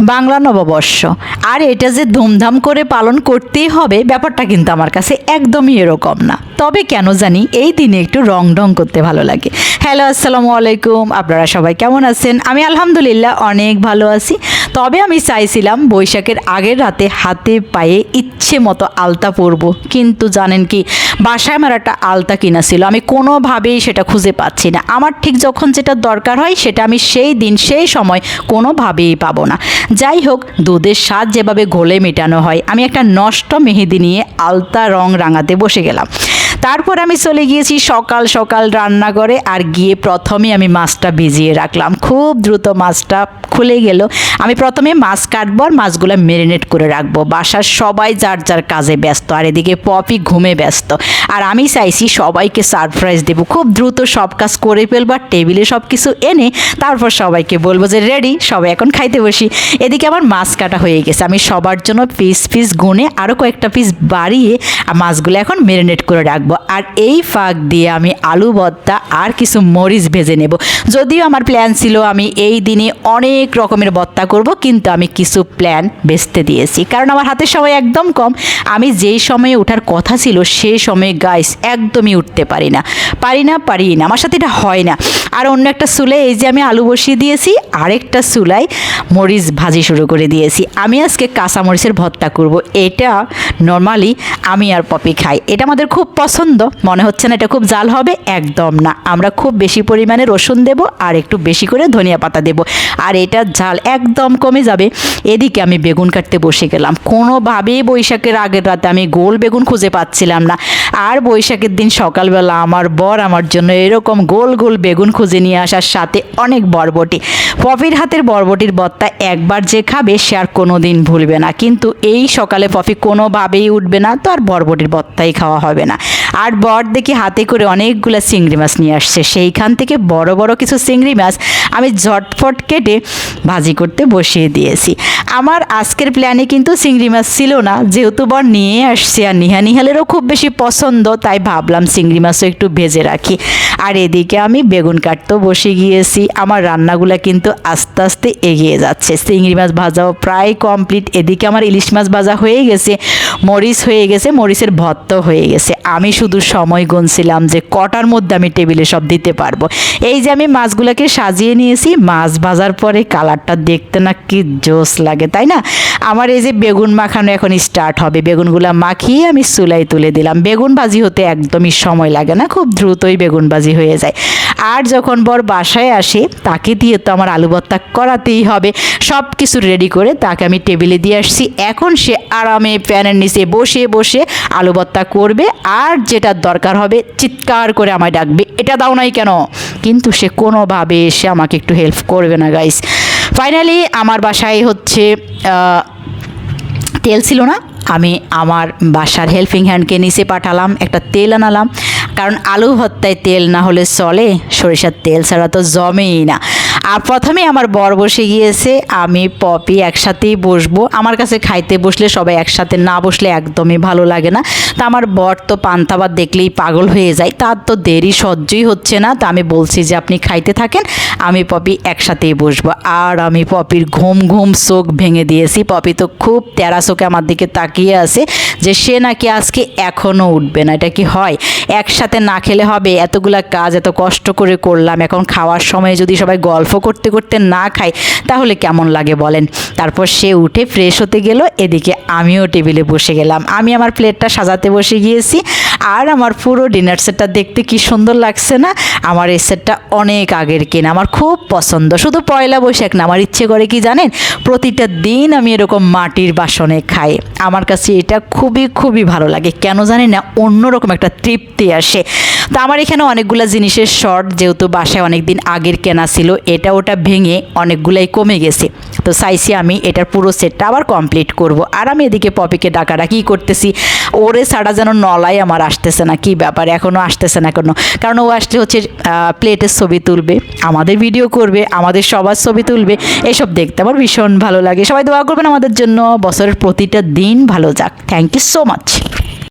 বাংলা নববর্ষ। আর এটা যে ধুমধাম করে পালন করতেই হবে, ব্যাপারটা কিন্তু আমার কাছে একদমই এরকম না। তবে কেন জানি এই দিনে একটু রং ঢং করতে ভালো লাগে। হ্যালো, আসসালামু আলাইকুম। আপনারা সবাই কেমন আছেন? আমি আলহামদুলিল্লাহ অনেক ভালো আছি। তবে আমি চাইছিলাম বৈশাখের আগের রাতে হাতে পায়ে ইচ্ছে মতো আলতা পরবো। কিন্তু জানেন কি, বাসায় আমার একটা আলতা কিনা ছিল। আমি কোনোভাবেই সেটা খুঁজে পাচ্ছি না। আমার ঠিক যখন যেটা দরকার হয় সেটা আমি সেই দিন, সেই সময় কোনোভাবেই পাবো না। যাই হোক, দুধের স্বাদ যেভাবে ঘোলে মেটানো হয়, আমি একটা নষ্ট মেহেদি নিয়ে আলতা রং রাঙাতে বসে গেলাম। তারপর আমি চলে গিয়েছি সকাল সকাল রান্না করে আর গিয়ে প্রথমে আমি মাছটা ভিজিয়ে রাখলাম। খুব দ্রুত মাছটা খুলে গেল। আমি প্রথমে মাছ কাটবো আর মাছগুলো মেরিনেট করে রাখব। বাসার সবাই যার যার কাজে ব্যস্ত, আর এদিকে পপি ঘুমে ব্যস্ত। আর আমি চাইছি সবাইকে সারপ্রাইজ দেবো। খুব দ্রুত সব কাজ করে ফেলব আর টেবিলে সব কিছু এনে তারপর সবাইকে বলব যে রেডি সবাই এখন খাইতে বসি। এদিকে আমার মাছ কাটা হয়ে গেছে। আমি সবার জন্য পিস পিস গুনে আরও কয়েকটা পিস বাড়িয়ে মাছগুলো এখন মেরিনেট করে রাখব। আর এই ফাঁক দিয়ে আমি আলু ভর্তা আর কিছু মরিচ ভেজে নেব। যদিও আমার প্ল্যান ছিল আমি এই দিনে অনেক রকমের বত্তা করব, কিন্তু আমি কিছু প্ল্যান বেচতে দিয়েছি। কারণ আমার হাতের সময় একদম কম। আমি যেই সময়ে ওঠার কথা ছিল সেই সময়ে গাইস একদমই উঠতে পারি না। পারি না পারি না। আমার সাথে এটা হয় না। আর অন্য একটা চুলে, এই যে আমি আলু বসিয়ে দিয়েছি, আরেকটা চুলায় মরিচ ভাজি শুরু করে দিয়েছি। আমি আজকে কাঁচা মরিচের ভর্তা করব। এটা নর্মালি আমি আর পপি খাই। এটা আমাদের খুব পছন্দ। মনে হচ্ছে না এটা খুব জাল হবে। একদম না। আমরা খুব বেশি পরিমাণে রসুন দেব আর একটু বেশি করে ধনিয়া পাতা দেব। আর এটা ঝাল একদম কমে যাবে। এদিকে আমি বেগুন কাটতে বসে গেলাম। কোনোভাবেই বৈশাখের আগের রাতে আমি গোল বেগুন খুঁজে পাচ্ছিলাম না। আর বৈশাখের দিন সকালবেলা আমার বর আমার জন্য এরকম গোল গোল বেগুন খুঁজে নিয়ে আসার সাথে অনেক বরবটি। পপির হাতের বরবটির বত্তা একবার যে খাবে সে আর কোনো দিন ভুলবে না। কিন্তু এই সকালে পপি কোনোভাবেই উঠবে না, তো আর বরবটির বত্তাই খাওয়া হবে না। আর বর দেখি হাতে করে অনেকগুলো চিংড়ি মাছ নিয়ে আসছে। সেইখান থেকে বড় বড় কিছু চিংড়ি মাছ আমি ঝটফট কেটে ভাজি করতে বসিয়ে দিয়েছি। আমার আজকের প্ল্যানে কিন্তু চিংড়ি মাছ ছিল না। যেহেতু বর নিয়ে আসছে আর নিহা নিহালেরও খুব বেশি পছন্দ, তাই ভাবলাম চিংড়ি মাছও একটু ভেজে রাখি। আর এদিকে আমি বেগুন কাটতেও বসে গিয়েছি। আমার রান্নাগুলো কিন্তু আস্তে আস্তে এগিয়ে যাচ্ছে। চিংড়ি মাছ ভাজাও প্রায় কমপ্লিট এদিকে আমার ইলিশ মাছ ভাজা হয়ে গেছে, মরিচ হয়ে গেছে, মরিচের ভর্তাও হয়ে গেছে। আমি শুধু সময় গুনছিলাম যে কটার মধ্যে আমি টেবিলে সব দিতে পারব। এই যে আমি মাছগুলোকে সাজিয়ে নিয়েছি, মাছ ভাজার পরে কালারটা দেখতে না কি জোস লাগে, তাই না? আমার এই যে বেগুন মাখানো এখন স্টার্ট হবে। বেগুনগুলো মাখিয়ে আমি চুলাই তুলে দিলাম। বেগুন বাজি হতে একদমই সময় লাগে না, খুব দ্রুতই বেগুন ভাজি হয়ে যায়। আর যখন বর বাসায় আসে, তাকে দিয়ে তো আমার আলু ভর্তা করাতেই হবে। সব কিছু রেডি করে তাকে আমি টেবিলে দিয়ে আসছি। এখন সে আরামে প্যানের নিচে বসে বসে আলু ভর্তা করবে আর যেটা দরকার হবে চিৎকার করে আমায় ডাকবে। এটা দাও নাই কেন? কিন্তু সে কোনোভাবে এসে আমাকে একটু হেল্প করবে না গাইস ফাইনালি আমার বাসায় হচ্ছে তেল ছিল না। আমি আমার বাসার হেল্পিং হ্যান্ডকে নিচে পাঠালাম, একটা তেল আনালাম। কারণ আলু ভর্তায় তেল না হলে চলে সরিষার তেল ছাড়া তো জমেই না। আর প্রথমে আমার বর বসে গিয়েছে, আমি, পপি একসাথেই বসবো। আমার কাছে খাইতে বসলে সবাই একসাথে না বসলে একদমই ভালো লাগে না। তা আমার বর তো পান্তাবাদ দেখলেই পাগল হয়ে যায়, তার তো দেরি সহ্যই হচ্ছে না। তা আমি বলছি যে, আপনি খাইতে থাকেন, আমি, পপি একসাথেই বসবো। আর আমি, পপির ঘুম ঘুম চোখ ভেঙে দিয়েছি। পপি তো খুব তেরা চোখে আমার দিকে তাকিয়ে আছে যে, সে নাকি আজকে এখনও উঠবে না। এটা কি হয়? একসাথে না খেলে হবে? এতগুলা কাজ, এত কষ্ট করে করলাম। এখন খাওয়ার সময় যদি সবাই গল্প করতে করতে না খাই, তাহলে কেমন লাগে বলেন? তারপর সে উঠে ফ্রেশ হতে গেল, এদিকে আমিও টেবিলে বসে গেলাম। আমি আমার প্লেটটা সাজাতে বসে গিয়েছি আর আমার পুরো ডিনার সেটটা দেখতে কি সুন্দর লাগছে না? আমার এই সেটটা অনেক আগের কেনা, আমার খুব পছন্দ। শুধু পয়লা বৈশাখ না, আমার ইচ্ছে করে কি জানেন? প্রতিটা দিন আমি এরকম মাটির বাসনে খাই। আমার কাছে এটা খুবই খুবই ভালো লাগে। কেন জানি না, অন্যরকম একটা তৃপ্তি আসে। তো আমার এখানে অনেকগুলো জিনিসের শর্ট যেহেতু বাসায় অনেক দিন আগের কেনা ছিল, এটা ওটা ভেঙে অনেকগুলাই কমে গেছে। তো চাইছি আমি এটার পুরো সেটটা আবার কমপ্লিট করব। আর আমি এদিকে পপিকে ডাকাডাকি করতেছি। ওরে ছাড়া যেন নলাই আমার আসতেছে না, কি ব্যাপার? এখনও আসতেছে না কোনো কারণ ও আসলে হচ্ছে প্লেটের ছবি তুলবে, আমাদের ভিডিও করবে, আমাদের সবার ছবি তুলবে, এসব দেখতে আমার ভীষণ ভালো লাগে। সবাই দোয়া করবেন আমাদের জন্য, বছরের প্রতিটা দিন ভালো যাক। Thank you so much